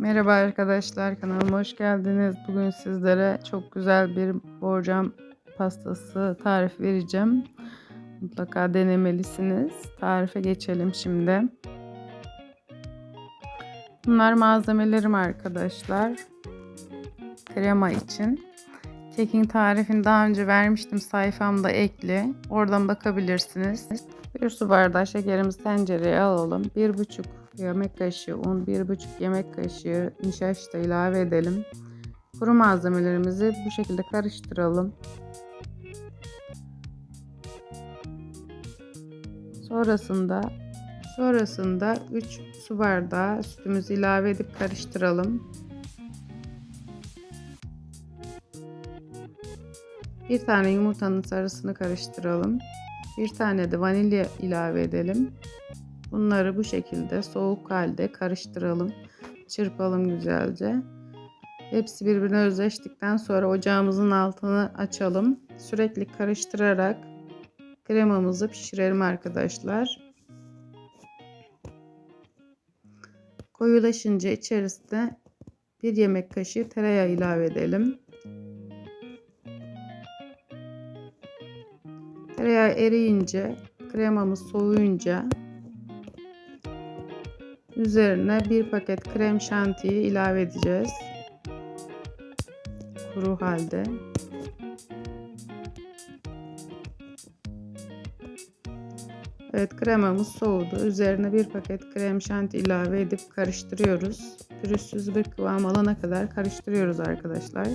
Merhaba arkadaşlar kanalıma hoş geldiniz. Bugün sizlere çok güzel bir borcam pastası tarif vereceğim. Mutlaka denemelisiniz. Tarife geçelim şimdi. Bunlar malzemelerim arkadaşlar. Krema için. Kekin tarifini daha önce vermiştim. Sayfamda ekli. Oradan bakabilirsiniz. Bir su bardağı şekerimizi tencereye alalım. 1,5 yemek kaşığı un, 1,5 yemek kaşığı nişasta ilave edelim. Kuru malzemelerimizi bu şekilde karıştıralım. Sonrasında sonrasında 3 su bardağı sütümüzü ilave edip karıştıralım. Bir tane yumurtanın sarısını karıştıralım. Bir tane de vanilya ilave edelim. Bunları bu şekilde soğuk halde karıştıralım. Çırpalım güzelce. Hepsi birbirine özleştikten sonra ocağımızın altını açalım. Sürekli karıştırarak kremamızı pişirelim arkadaşlar. Koyulaşınca içerisine bir yemek kaşığı tereyağı ilave edelim. Tereyağı eriyince, kremamız soğuyunca üzerine bir paket krem şantiyi ilave edeceğiz. Kuru halde. Evet kremamız soğudu. Üzerine bir paket krem şanti ilave edip karıştırıyoruz. Pürüzsüz bir kıvam alana kadar karıştırıyoruz arkadaşlar.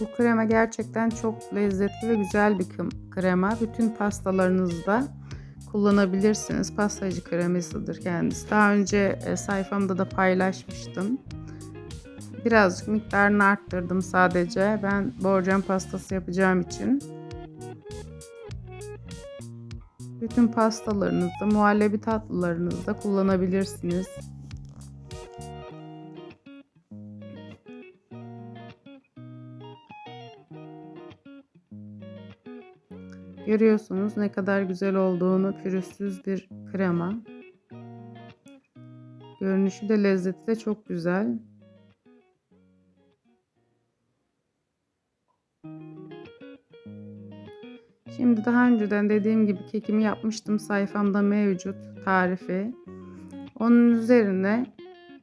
Bu krema gerçekten çok lezzetli ve güzel bir krema. Bütün pastalarınızda kullanabilirsiniz. Pastacı kremasıdır kendisi. Daha önce e, sayfamda da paylaşmıştım. Birazcık miktarını arttırdım sadece. Ben borcam pastası yapacağım için. Bütün pastalarınızda, muhallebi tatlılarınızda kullanabilirsiniz. Görüyorsunuz ne kadar güzel olduğunu pürüzsüz bir krema. Görünüşü de lezzeti de çok güzel. Şimdi daha önceden dediğim gibi kekimi yapmıştım. Sayfamda mevcut tarifi. Onun üzerine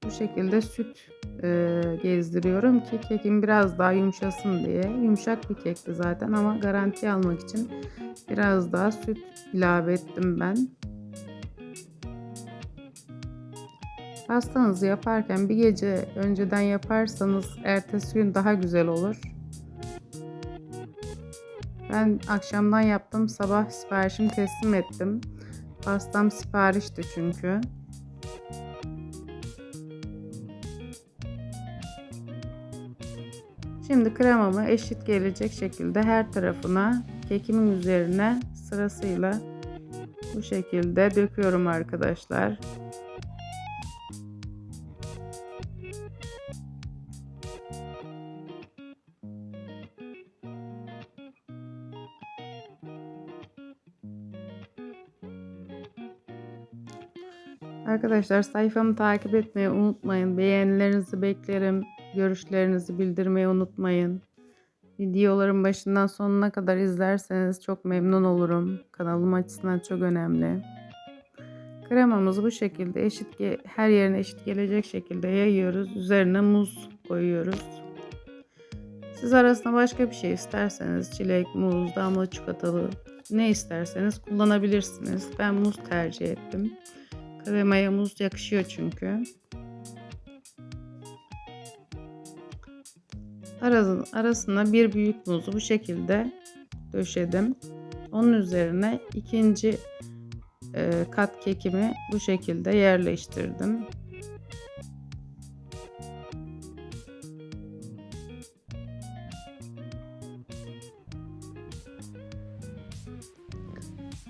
bu şekilde süt e, gezdiriyorum ki kekim biraz daha yumuşasın diye. Yumuşak bir kekti zaten ama garanti almak için biraz daha süt ilave ettim ben. Pastanızı yaparken bir gece önceden yaparsanız ertesi gün daha güzel olur. Ben akşamdan yaptım, sabah siparişimi teslim ettim. Pastam siparişti çünkü. Şimdi kremamı eşit gelecek şekilde her tarafına kekimin üzerine sırasıyla bu şekilde döküyorum arkadaşlar. Arkadaşlar sayfamı takip etmeyi unutmayın. Beğenilerinizi beklerim. Görüşlerinizi bildirmeyi unutmayın. Videoların başından sonuna kadar izlerseniz çok memnun olurum. Kanalım açısından çok önemli. Kremamızı bu şekilde eşit her yerine eşit gelecek şekilde yayıyoruz. Üzerine muz koyuyoruz. Siz arasında başka bir şey isterseniz çilek, muz, damla çikolatalı ne isterseniz kullanabilirsiniz. Ben muz tercih ettim. Kremaya muz yakışıyor çünkü. Arasına bir büyük muzu bu şekilde döşedim. Onun üzerine ikinci e, kat kekimi bu şekilde yerleştirdim.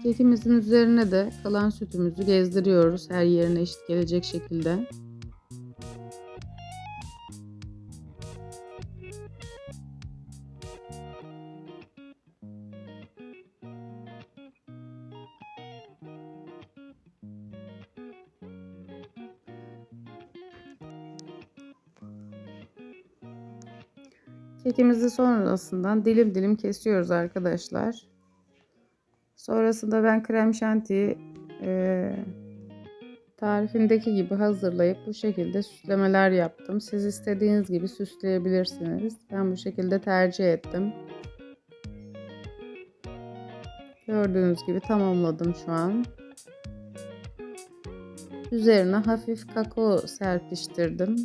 Kekimizin üzerine de kalan sütümüzü gezdiriyoruz her yerine eşit gelecek şekilde. Kekimizi sonrasından dilim dilim kesiyoruz arkadaşlar. Sonrasında ben krem şantiyi e, tarifindeki gibi hazırlayıp bu şekilde süslemeler yaptım. Siz istediğiniz gibi süsleyebilirsiniz. Ben bu şekilde tercih ettim. Gördüğünüz gibi tamamladım şu an. Üzerine hafif kakao serpiştirdim.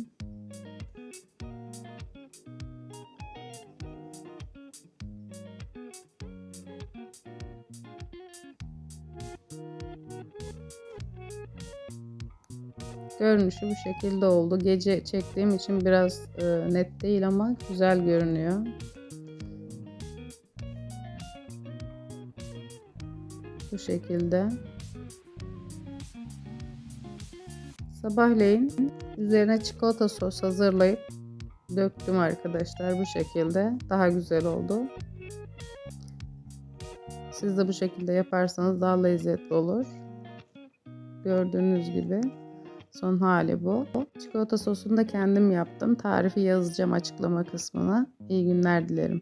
Görünüşü bu şekilde oldu. Gece çektiğim için biraz e, net değil ama güzel görünüyor. Bu şekilde. Sabahleyin üzerine çikolata sos hazırlayıp döktüm arkadaşlar bu şekilde. Daha güzel oldu. Siz de bu şekilde yaparsanız daha lezzetli olur. Gördüğünüz gibi son hali bu. Çikolata sosunu da kendim yaptım. Tarifi yazacağım açıklama kısmına. İyi günler dilerim.